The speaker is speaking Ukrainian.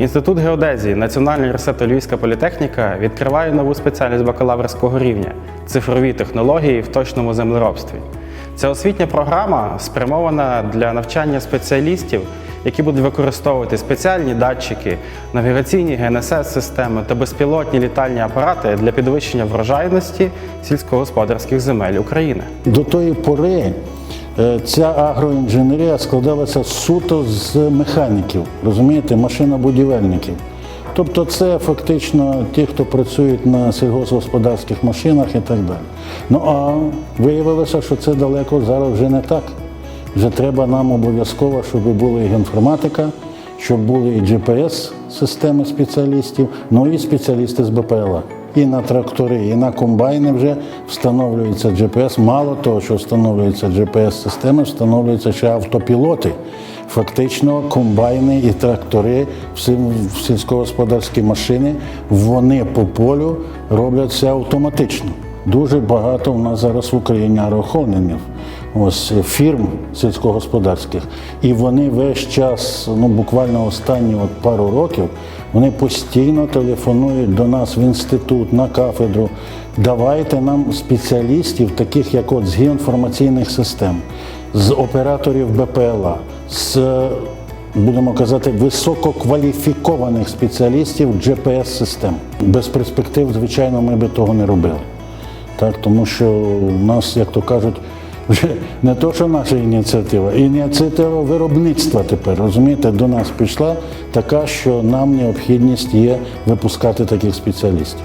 Інститут геодезії Національного університету Львівська політехніка відкриває нову спеціальність бакалаврського рівня цифрові технології в точному землеробстві. Ця освітня програма спрямована для навчання спеціалістів, які будуть використовувати спеціальні датчики, навігаційні ГНСС-системи та безпілотні літальні апарати для підвищення врожайності сільськогосподарських земель України. До тої пори ця агроінженерія складалася суто з механіків, розумієте, машинобудівельників. Тобто це фактично ті, хто працюють на сільгосподарських машинах і так далі. Ну а виявилося, що це далеко зараз вже не так. Вже треба нам обов'язково, щоб була і інформатика, щоб були і GPS-системи спеціалістів, ну і спеціалісти з БПЛА. І на трактори, і на комбайни вже встановлюється GPS. Мало того, що встановлюється GPS-системи, встановлюються ще автопілоти. Фактично, комбайни і трактори, всі сільськогосподарські машини, вони по полю робляться автоматично. Дуже багато в нас зараз в Україні агрохолдингів, ось фірм сільськогосподарських. І вони весь час, ну буквально останні от пару років, вони постійно телефонують до нас в інститут, на кафедру. Давайте нам спеціалістів, таких як от з геоінформаційних систем, з операторів БПЛА, з будемо казати, висококваліфікованих спеціалістів GPS-систем. Без перспектив, звичайно, ми би того не робили. Так, тому що у нас, як то кажуть, вже не то, що наша ініціатива, ініціатива виробництва тепер, розумієте, до нас пішла така, що нам необхідність є випускати таких спеціалістів.